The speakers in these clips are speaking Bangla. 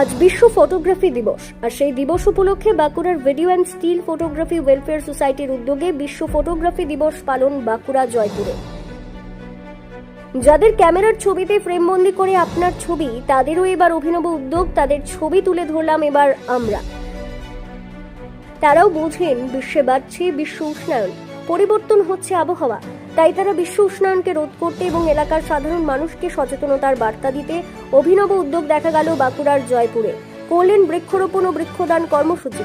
আজ বিশ্ব ফটোগ্রাফি দিবস, আর সেই দিবস উপলক্ষে বাঁকুড়ার video and still photography welfare সোসাইটির উদ্যোগে বিশ্ব ফটোগ্রাফি দিবস পালন বাঁকুড়া জয়পুরে। যাদের ক্যামেরার ছবিতে ফ্রেমবন্দি করে আপনার ছবি, তাদেরও এবার অভিনব উদ্যোগ, তাদের ছবি তুলে ধরলাম এবার আমরা। তারাও বোঝেন, বিশ্বে বাড়ছে বিশ্ব উষ্ণায়ন, পরিবর্তন হচ্ছে আবহাওয়া। তাই তারা বিশ্ব উষ্ণায়নকে রোধ করতে এবং এলাকার সাধারণ মানুষকে সচেতনতার বার্তা দিতে অভিনব উদ্যোগ দেখা গেল বাঁকুড়ার জয়পুরে। করলেন বৃক্ষরোপণ ও বৃক্ষদান কর্মসূচি।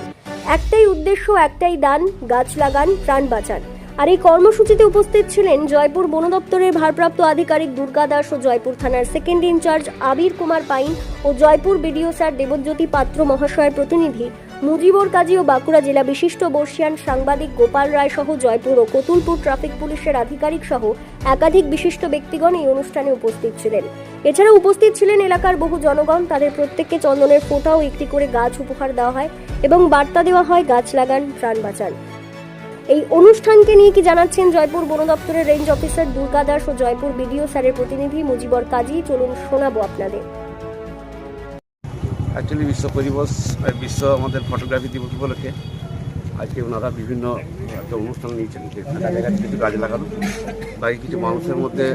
একটাই উদ্দেশ্য, একটাই দান, গাছ লাগান, প্রাণ বাঁচান। আর এই কর্মসূচিতে উপস্থিত ছিলেন জয়পুর বন দপ্তরের ভারপ্রাপ্ত আধিকারিক দুর্গা দাস ও জয়পুর থানার second in charge Abir Kumar Pain O Joypur BDO sir Debjyoti Patra মহাশয়ের প্রতিনিধি মুজিবর কাজী ও বাঁকুড়া জেলা বিশিষ্ট বর্ষিয়ান সাংবাদিক গোপাল রায় সহ জয়পুর ও কতুলপুর ট্রাফিক পুলিশের আধিকারিক সহ একাধিক বিশিষ্ট ব্যক্তিগণ এই অনুষ্ঠানে উপস্থিত ছিলেন। এছাড়া উপস্থিত ছিলেন এলাকার বহু জনগণ, তাদের প্রত্যেককে চন্দনের ফোঁটা ও একটি করে গাছ উপহার দেওয়া হয় এবং বার্তা দেওয়া হয়, গাছ লাগান, প্রাণ বাঁচান। এই অনুষ্ঠানকে নিয়ে কি জানাচ্ছেন জয়পুর বন দপ্তরের রেঞ্জ অফিসার দুর্গা দাস ও জয়পুর বিডিও স্যারের প্রতিনিধি মুজিবর কাজী। চলুন শোনাবো আপনাদের। অ্যাকচুয়ালি বিশ্ব পরিবেশ আর বিশ্ব আমাদের ফটোগ্রাফি দিবস উপলক্ষে আজকে ওনারা বিভিন্ন একটা অনুষ্ঠান নিয়েছেন। যে কিছু গাছ লাগানো তাই কিছু মানুষের মধ্যে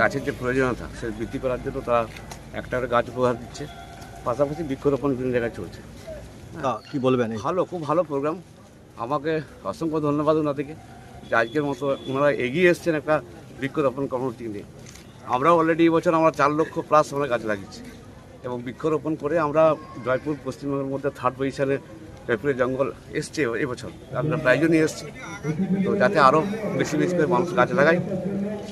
গাছের যে প্রয়োজনীয়তা সে বৃদ্ধি করার জন্য তারা একটা করে গাছ উপহার দিচ্ছে। পাশাপাশি বৃক্ষরোপণ বিভিন্ন জায়গায় চলছে। তা কি বলবেন ভালো খুব ভালো প্রোগ্রাম আমাকে অসংখ্য ধন্যবাদ ওনাদেরকে যে আজকের মতো ওনারা এগিয়ে এসছেন একটা বৃক্ষরোপণ কর্মসূচি নিয়ে। আমরাও অলরেডি এই বছর আমরা চার লক্ষ প্লাস আমরা গাছ লাগিয়েছি। এবং বৃক্ষরোপণ করে আমরা জয়পুর, পশ্চিমবঙ্গের মধ্যে থার্ড পজিশনে জয়পুরের জঙ্গল এসছে এবছর আমরা প্রাইজও এসেছি। তো যাতে আরও বেশি বেশি করে মানুষ গাছ লাগায়।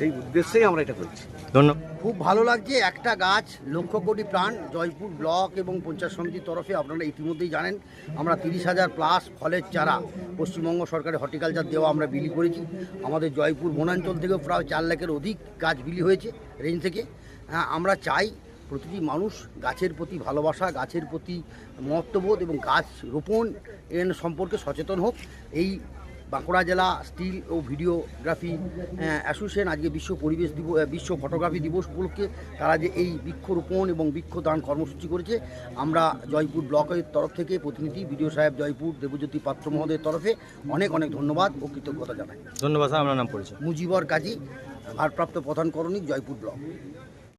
সেই উদ্দেশ্যেই আমরা এটা করছি। ধন্যবাদ। খুব ভালো লাগছে একটা গাছ লক্ষ কোটি প্রাণ জয়পুর ব্লক এবং পঞ্চায়েত সমিতির তরফে আপনারা ইতিমধ্যেই জানেন আমরা তিরিশ হাজার প্লাস ফলের চারা পশ্চিমবঙ্গ সরকারের হর্টিকালচার দেওয়া আমরা বিলি করেছি। আমাদের জয়পুর বনাঞ্চল থেকেও প্রায় চার লাখের অধিক গাছ বিলি হয়েছে রেঞ্জ থেকে। হ্যাঁ, আমরা চাই প্রতিটি মানুষ গাছের প্রতি ভালোবাসা গাছের প্রতি মহত্ববোধ এবং গাছ রোপণ এর সম্পর্কে সচেতন হোক। এই বাঁকুড়া জেলা স্টিল ও ভিডিওগ্রাফি অ্যাসোসিয়েশন আজকে বিশ্ব পরিবেশ দিবস বিশ্ব ফটোগ্রাফি দিবস উপলক্ষে তারা যে এই বৃক্ষরোপণ এবং বৃক্ষদান কর্মসূচি করেছে আমরা জয়পুর ব্লকের তরফ থেকে প্রতিনিধি বিডিও সাহেব জয়পুর দেবজ্যোতি পাত্র মহোদয়ের তরফে অনেক অনেক ধন্যবাদ ও কৃতজ্ঞতা জানাই। ধন্যবাদ স্যার আপনার নাম পরিচয়। মুজিবর কাজী ভারপ্রাপ্ত প্রধান করণিক জয়পুর ব্লক।